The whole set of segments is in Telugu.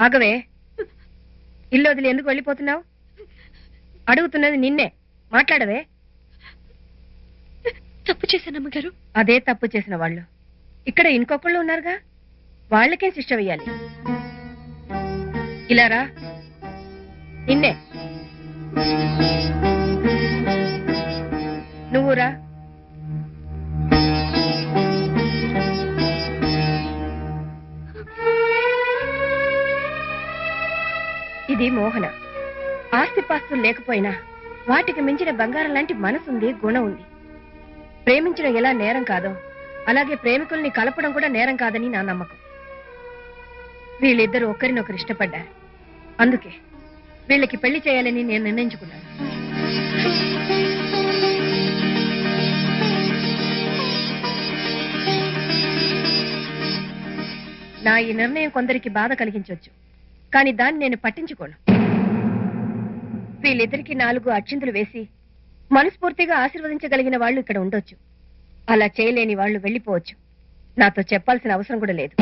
ఆగవే. ఇల్లు వదిలి ఎందుకు వెళ్ళిపోతున్నావు? అడుగుతున్నది నిన్నే. మాట్లాడవే. తప్పు చేశాను అమ్మగారు అదే తప్పు చేసిన వాళ్ళు. ఇక్కడ ఇంకొకళ్ళు ఉన్నారుగా. వాళ్ళకే శిక్ష వేయాలి? ఇలా రా. నిన్నే. నువ్వు ఇది మోహన. ఆస్తిపాస్తులు లేకపోయినా వాటికి మించిన బంగారం లాంటి మనసుంది గుణం ఉంది ప్రేమించడం ఎలా నేరం కాదో అలాగే ప్రేమికుల్ని కలపడం కూడా నేరం కాదని నా నమ్మకం. వీళ్ళిద్దరూ ఒకరినొకరు ఇష్టపడ్డారు. అందుకే వీళ్ళకి పెళ్ళి చేయాలని నేను నిర్ణయించుకున్నాను. నా ఈ నిర్ణయం కొందరికి బాధ కలిగించవచ్చు కానీ దాన్ని నేను పట్టించుకోను. వీళ్ళిద్దరికి నాలుగు అక్షింతలు వేసి మనస్ఫూర్తిగా ఆశీర్వదించగలిగిన వాళ్ళు ఇక్కడ ఉండొచ్చు. అలా చేయలేని వాళ్ళు వెళ్ళిపోవచ్చు. నాతో చెప్పాల్సిన అవసరం కూడా లేదు.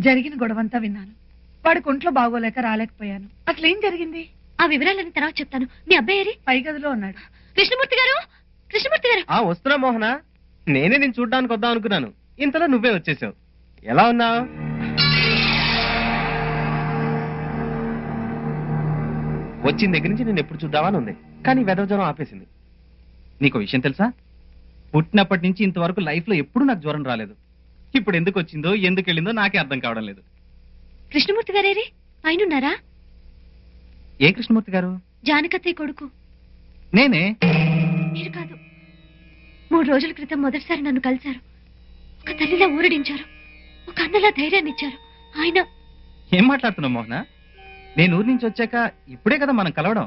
జరిగిన గొడవంతా విన్నాను. వాడికి ఒంట్లో బాగోలేక రాలేకపోయాను. అసలు ఏం జరిగింది? ఆ వివరాలన్నీ తర్వాత చెప్తాను. మీ అబ్బాయి ఏరి? పై గదిలో ఉన్నాడు. కృష్ణమూర్తి గారు? కృష్ణమూర్తి గారు? ఆ వస్తున్నా మోహన? నేనే నేను చూడ్డానికి వద్దాం అనుకున్నాను. ఇంతలో నువ్వే వచ్చేసావు. ఎలా ఉన్నావు? వచ్చిన దగ్గర నుంచి నేను ఎప్పుడు చూద్దామని ఉంది. కానీ వెదవజనం ఆపేసింది. నీకు విషయం తెలుసా? పుట్టినప్పటి నుంచి ఇంతవరకు లైఫ్లో ఎప్పుడు నాకు జ్వరం రాలేదు. ఇప్పుడు ఎందుకు వచ్చిందో ఎందుకు వెళ్ళిందో నాకే అర్థం కావడం లేదు. కృష్ణమూర్తి గారేరి? పైన ఉన్నారా ఏ కృష్ణమూర్తి గారు? జానకత్తయ్య కొడుకు. నేనే. మీరు కాదు. మూడు రోజుల క్రితం మొదటిసారి నన్ను కలిశారు. ఒక తల్లిలా ఊరడించారు. ఒక అన్నలా ధైర్యాన్ని ఇచ్చారు. ఆయన ఏం మాట్లాడుతున్నావు మోహన? నేను ఊరి నుంచి వచ్చాక ఇప్పుడే కదా మనం కలవడం.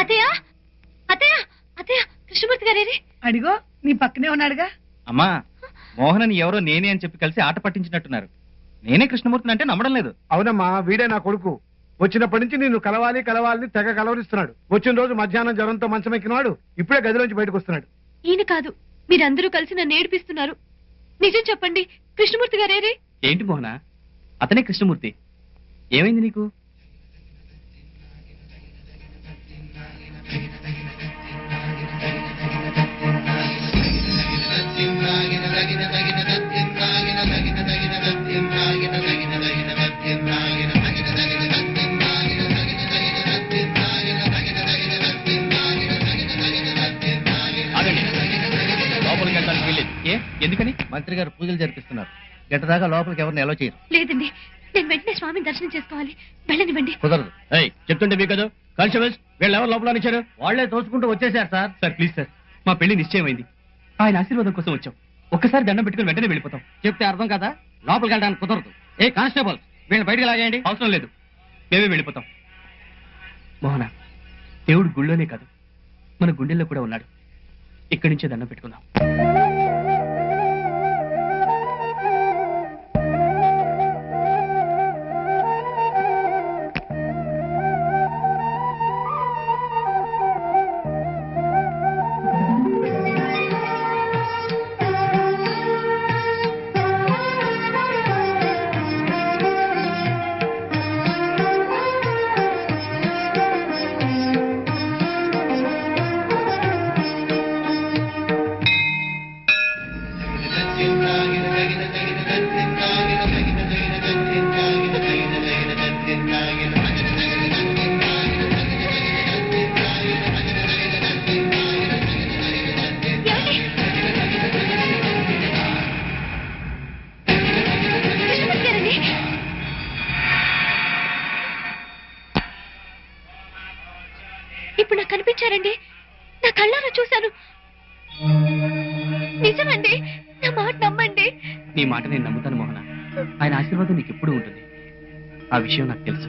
అత్తయ్య! అత్తయ్య! అత్తయ్య! కృష్ణమూర్తి గారేరి? అడిగో నీ పక్కనే ఉన్నాడుగా. అమ్మా మోహనని ఎవరో నేనే అని చెప్పి కలిసి ఆట పట్టించినట్టున్నారు. నేనే కృష్ణమూర్తిని అంటే నమ్మడం లేదు. అవునమ్మా వీడే నా కొడుకు. వచ్చినప్పటి నుంచి నిన్ను కలవాలి కలవాలని తెగ కలవరిస్తున్నాడు. వచ్చిన రోజు మధ్యాహ్నం జ్వరంతో మంచం ఎక్కినాడు ఇప్పుడే గదిలోంచి బయటకు వస్తున్నాడు ఈయన కాదు మీరందరూ కలిసి నన్ను ఏడిపిస్తున్నారు. నిజం చెప్పండి కృష్ణమూర్తి గారేరి? ఏంటి మోహన? అతనే కృష్ణమూర్తి. ఏమైంది నీకు? మంత్రి గారు పూజలు జరిపిస్తున్నారు. గంట దాకా లోపలికి ఎవరిని ఎలా చేయరు. లేదండి నేను వెంటనే స్వామిని దర్శనం చేసుకోవాలి. వెళ్ళనివ్వండి కుదరదు. ఏయ్ చెప్తుంటే మీ కదా? కానిస్టేబుల్స్ వీళ్ళు ఎవరు లోపల ఇచ్చారు వాళ్ళే తోసుకుంటూ వచ్చేసారు సార్. సార్ ప్లీజ్ సార్ మా పెళ్ళి నిశ్చయమైంది. ఆయన ఆశీర్వాదం కోసం వచ్చాం. ఒక్కసారి దండం పెట్టుకుని వెంటనే వెళ్ళిపోతాం. చెప్తే అర్థం కదా? లోపలికి వెళ్ళడానికి కుదరదు. ఏ కానిస్టేబుల్ వీళ్ళని బయటకు లాగేయండి అవసరం లేదు. మేమే వెళ్ళిపోతాం. మోహన దేవుడు గుళ్ళోనే కాదు. మన గుండెల్లో కూడా ఉన్నాడు. ఇక్కడి నుంచే దండం పెట్టుకుందాం. ఇప్పుడు నా కళ్ళారా చూశాను. నిజమండి నా మాట నమ్మండి. నీ మాట నేను నమ్ముతాను మోహన. ఆయన ఆశీర్వాదం నీకు ఎప్పుడు ఉంటుంది. ఆ విషయం నాకు తెలుసు.